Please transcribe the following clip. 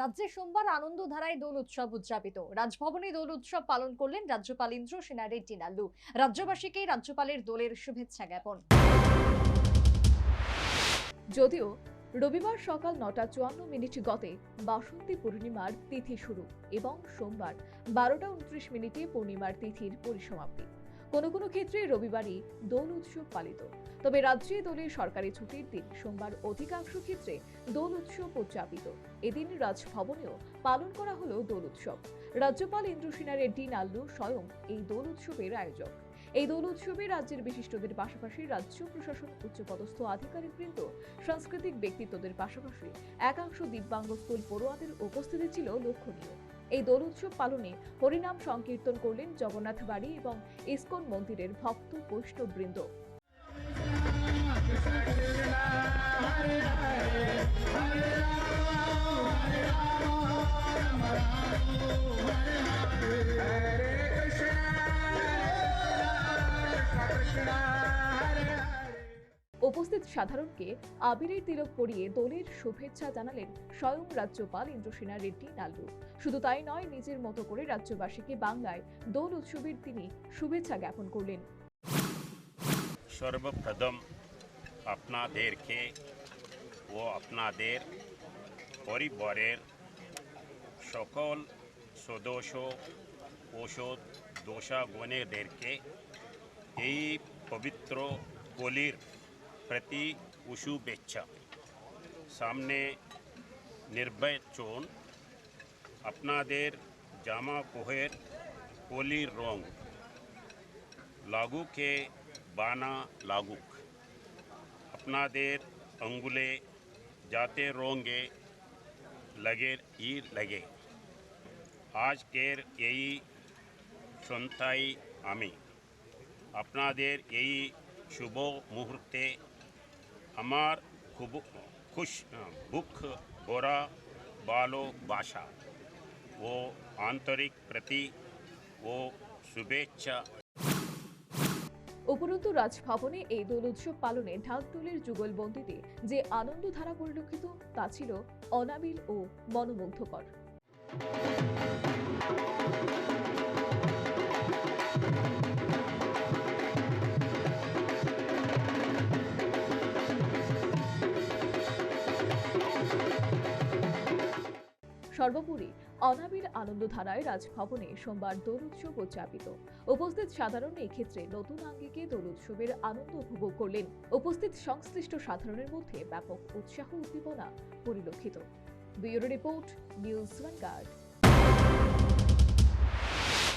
রাজ্যে সোমবার আনন্দধারায় দোল উৎসব উদযাপিত। রাজভবনে দোল উৎসব পালন করলেন রাজ্যপাল ইন্দ্র সেনা রেড্ডি নাল্লু রাজ্যবাসীকে রাজ্যপালের দোলের শুভেচ্ছা জ্ঞাপন। যদিও রবিবার সকাল নটা চুয়ান্ন মিনিট গতে বাসন্তী পূর্ণিমার তিথি শুরু এবং সোমবার বারোটা উনত্রিশ মিনিটে পূর্ণিমার তিথির পরিসমাপ্তি। কোনো কোনো ক্ষেত্রে রবিবারই দোল উৎসব পালিত। তবে রাজ্যে দোলের সরকারি ছুটির দিন সোমবার অধিকাংশ ক্ষেত্রে দোল উৎসব উদযাপিত। এদিন রাজভবনেও পালন করা হলো দোল উৎসব। রাজ্যপাল ইন্দ্রসেনা রেড্ডি নাল্লু স্বয়ং এই দোল উৎসবের আয়োজক। এই দোল উৎসবে রাজ্যের বিশিষ্টদের পাশাপাশি রাজ্য প্রশাসন, উচ্চপদস্থ আধিকারিকবৃন্দ সাংস্কৃতিক ব্যক্তিত্বদের পাশাপাশি একাংশ দিব্যাঙ্গ স্কুল পড়ুয়াদের উপস্থিতি ছিল লক্ষণীয়। এই দোল উৎসব পালনে হরিনাম সংকীর্তন করলেন জগন্নাথ বাড়ি এবং ইস্কন মন্দিরের ভক্ত বৈষ্ণববৃন্দ। উপস্থিত সাধারণকে আবিরের তিলক পরিয়ে দোলের শুভেচ্ছা জানালেন স্বয়ং রাজ্যপাল ইন্দ্রসেনা রেড্ডি নাল্লু শুধু তাই নয়, নিজের মতো করে রাজ্যবাসীকে বাংলায় দোল উৎসবের তিনি শুভেচ্ছা জ্ঞাপন করলেন। সর্বপ্রথম আপনাদেরকে ও আপনাদের পরিবারের সকল সদস্য, ওষুধ দোষাগণেদেরকে এই পবিত্র प्रति उशु बेच्छा। सामने निर्भय चोन, अपना देर जामा कोहेर कोली रोंग। लागू के बाना लागू अपना देर अंगुले जाते रोंगे, लगे ई लगे। आज केर यही सुनताई आमी। अपना देर यही शुभो मुहूर्ते আমার খুব, খুশ, বুক ভরা ভালোবাসা ও আন্তরিক প্রতি ও শুভেচ্ছা। উপরন্তু রাজভবনে এই দোল উৎসব পালনে ঢাকঢোলের যুগলবন্দিতে যে আনন্দধারা পরিলক্ষিত, তা ছিল অনাবিল ও মনোমুগ্ধকর। সর্বোপরি অনাবির আনন্দধারায় রাজভবনে সোমবার দোল উৎসব উদযাপিত। উপস্থিত সাধারণ ক্ষেত্রে নতুন আঙ্গিকে দোল উৎসবের আনন্দ উপভোগ করলেন। উপস্থিত সংশ্লিষ্ট সাধারণের মধ্যে ব্যাপক উৎসাহ উদ্দীপনা পরিলক্ষিত। Bureau report, news vanguard